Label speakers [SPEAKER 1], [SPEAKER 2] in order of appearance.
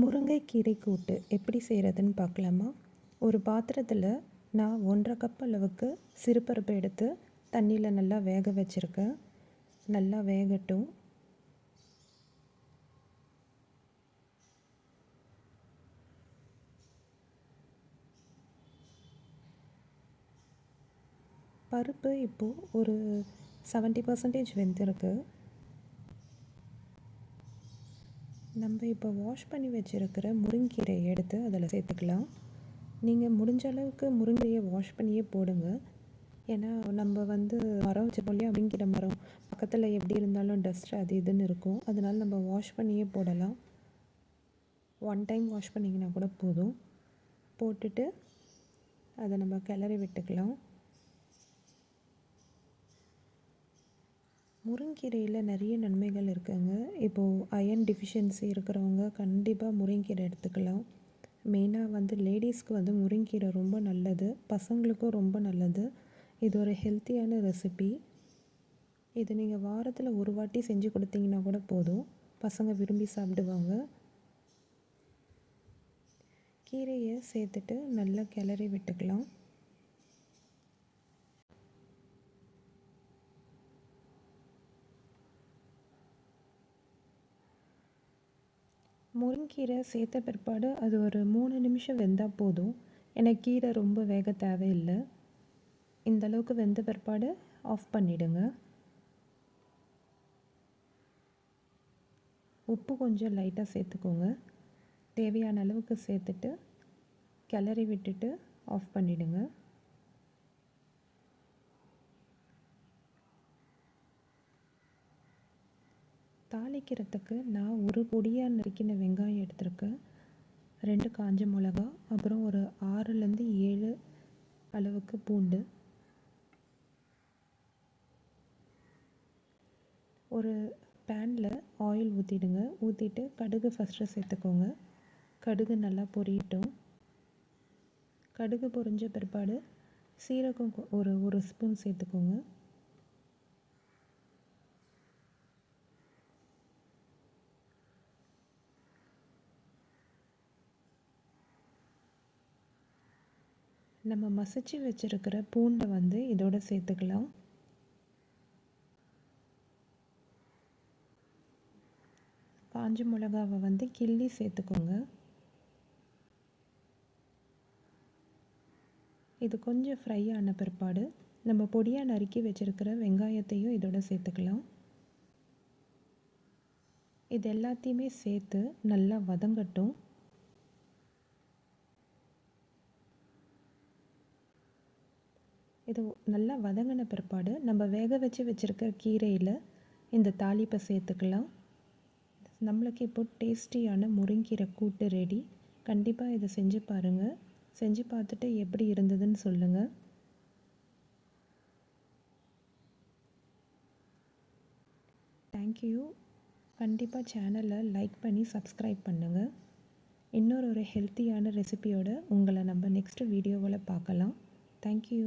[SPEAKER 1] முருங்கைக்கீரை கூட்டு எப்படி செய்கிறதுன்னு பார்க்கலாமா? ஒரு பாத்திரத்தில் நான் ஒன்றரை கப் அளவுக்கு சிறுபருப்பு எடுத்து தண்ணியில் நல்லா வேக வச்சுருக்கேன். நல்லா வேகட்டும். பருப்பு இப்போது ஒரு செவன்ட்டி பர்சன்டேஜ் வெந்திருக்கு. நம்ம இப்போ வாஷ் பண்ணி வச்சுருக்கிற முருங்கீரையை எடுத்து அதில் சேர்த்துக்கலாம். நீங்கள் முடிஞ்ச அளவுக்கு முருங்கையை வாஷ் பண்ணியே போடுங்க. ஏன்னா நம்ம வந்து மரம் வச்சுருப்போம் இல்லையா? முருங்கீரை மரம். பக்கத்தில் எப்படி இருந்தாலும் டஸ்ட் அது இதுன்னு இருக்கும். அதனால் நம்ம வாஷ் பண்ணியே போடலாம். ஒன் டைம் வாஷ் பண்ணிங்கன்னா கூட போதும். போட்டுட்டு அதை நம்ம கிளறி விட்டுக்கலாம். முருங்கீரையில் நிறைய நன்மைகள் இருக்குங்க. இப்போது அயன் டிஃபிஷியன்சி இருக்கிறவங்க கண்டிப்பாக முருங்கீரை எடுத்துக்கலாம். மெயினாக வந்து லேடிஸ்க்கு வந்து முருங்கீரை ரொம்ப நல்லது. பசங்களுக்கும் ரொம்ப நல்லது. இது ஒரு ஹெல்த்தியான ரெசிபி இது நீங்கள் வாரத்தில் ஒரு வாட்டி செஞ்சு கொடுத்தீங்கன்னா கூட போதும். பசங்க விரும்பி சாப்பிடுவாங்க. கீரையை சேர்த்துட்டு நல்லா கிளறி விட்டுக்கலாம். முருங்கீரை சேர்த்த பிற்பாடு அது ஒரு மூணு நிமிஷம் வெந்தால் போதும். எனக்கு கீரை ரொம்ப வேக தேவையில்லை. இந்த அளவுக்கு வெந்த பிற்பாடு ஆஃப் பண்ணிவிடுங்க உப்பு கொஞ்சம் லைட்டாக சேர்த்துக்கோங்க. தேவையான அளவுக்கு சேர்த்துட்டு கிளறி விட்டுட்டு ஆஃப் பண்ணிவிடுங்க தாளிக்கிறதுக்கு நான் ஒரு பொடியாக நறுக்கின வெங்காயம் எடுத்திருக்கேன் ரெண்டு காஞ்ச மிளகா அப்புறம் ஒரு ஆறுலேருந்து ஏழு அளவுக்கு பூண்டு. ஒரு பேனில் ஆயில் ஊற்றிடுங்க ஊற்றிட்டு கடுகு ஃபஸ்ட்டு சேர்த்துக்கோங்க. கடுகு நல்லா பொரியட்டும். கடுகு பொரிஞ்ச பிற்பாடு சீரகம் ஒரு ஒரு ஸ்பூன் சேர்த்துக்கோங்க. நம்ம மசிச்சு வச்சுருக்கிற பூண்டை வந்து இதோட சேர்த்துக்கலாம். காஞ்ச மிளகாவை வந்து கிள்ளி சேர்த்துக்கோங்க. இது கொஞ்சம் ஃப்ரை ஆன பிற்பாடு நம்ம பொடியாக நறுக்கி வச்சுருக்கிற வெங்காயத்தையும் இதோட சேர்த்துக்கலாம். இது எல்லாத்தையுமே சேர்த்து நல்லா வதங்கட்டும். இது நல்லா வதங்கின பிற்பாடு நம்ம வேக வச்சு வச்சுருக்க கீரையில் இந்த தாளிப்பை சேர்த்துக்கலாம். நம்மளுக்கு இப்போ டேஸ்டியான முருங்கீரை கூட்டு ரெடி கண்டிப்பாக இதை செஞ்சு பாருங்கள் செஞ்சு பார்த்துட்டு எப்படி இருந்ததுன்னு சொல்லுங்கள் தேங்க்யூ கண்டிப்பாக சேனலை லைக் பண்ணி சப்ஸ்கிரைப் பண்ணுங்கள் இன்னொரு ஒரு ஹெல்த்தியான ரெசிபியோடு உங்களை நம்ம நெக்ஸ்ட் வீடியோவில் பார்க்கலாம். தேங்க்யூ